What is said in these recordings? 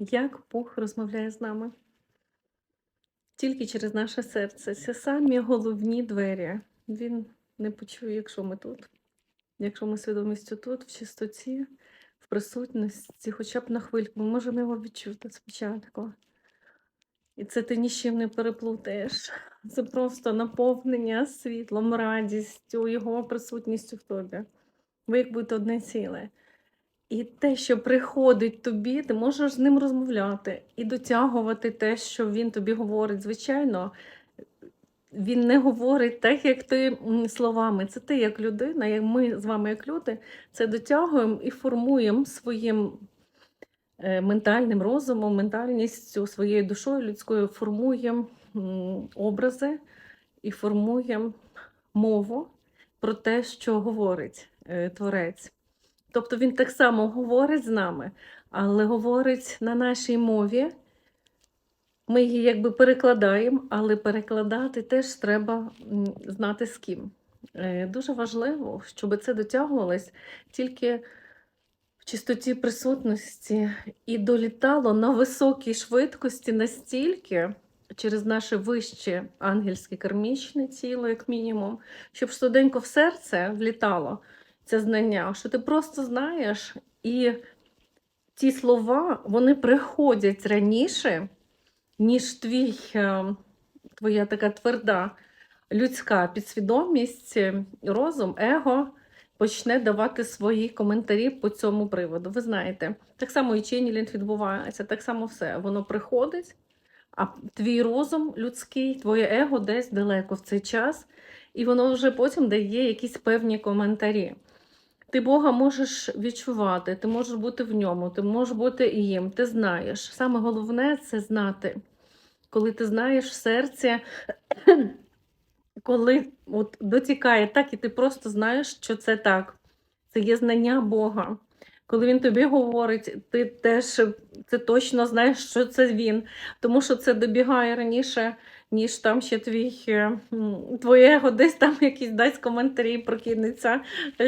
Як Бог розмовляє з нами? Тільки через наше серце. Це самі головні двері. Він не почує, якщо ми тут. Якщо ми свідомістю тут, в чистоті, в присутності, хоча б на хвильку, ми можемо його відчути спочатку. І це ти ні з чим не переплутаєш. Це просто наповнення світлом, радістю, його присутністю в тобі. Ви як будете одне ціле. І те, що приходить тобі, ти можеш з ним розмовляти і дотягувати те, що він тобі говорить. Звичайно, він не говорить так, як ти словами. Це ти як людина, як ми з вами, як люди, це дотягуємо і формуємо своїм е, ментальним розумом, ментальністю, своєю душою людською, формуємо образи і формуємо мову про те, що говорить е, творець. Тобто він так само говорить з нами, але говорить на нашій мові. Ми її якби перекладаємо, але перекладати теж треба знати з ким. Е, Дуже важливо, щоб це дотягувалось тільки в чистоті присутності і долітало на високій швидкості настільки через наше вище ангельське кармічне тіло, як мінімум, щоб швиденько в серце влітало це знання, що ти просто знаєш, і ті слова вони приходять раніше, ніж твій, е, твоя така тверда людська підсвідомість, е, розум, его почне давати свої коментарі по цьому приводу. Ви знаєте, так само і ченнілінг відбувається, так само все. Воно приходить, а твій розум людський, твоє его десь далеко в цей час, і воно вже потім дає якісь певні коментарі. Ти Бога можеш відчувати, ти можеш бути в ньому, ти можеш бути їм, ти знаєш. Саме головне це знати. Коли ти знаєш в серці, коли от дотікає так, і ти просто знаєш, що це так. Це є знання Бога. Коли він тобі говорить, ти теж це точно знаєш, що це він, тому що це добігає раніше, ніж там ще твій е, твоє его десь там якийсь дасть коментарі, прокинеться,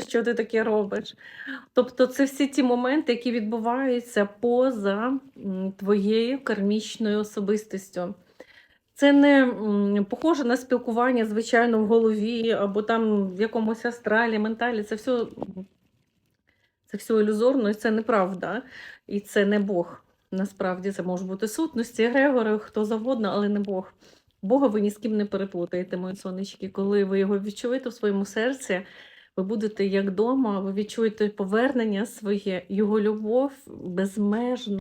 що ти таке робиш. Тобто це всі ті моменти, які відбуваються поза твоєю кармічною особистістю. Це не похоже на спілкування, звичайно, в голові або там в якомусь астралі, менталі. Це все, це все ілюзорно, і це неправда. І це не Бог. Насправді це можуть бути сутності, егрегори, хто завгодно, але не Бог. Бога ви ні з ким не переплутаєте, мої сонечки. Коли ви його відчуєте в своєму серці, ви будете як вдома, ви відчуєте повернення своє, його любов безмежно.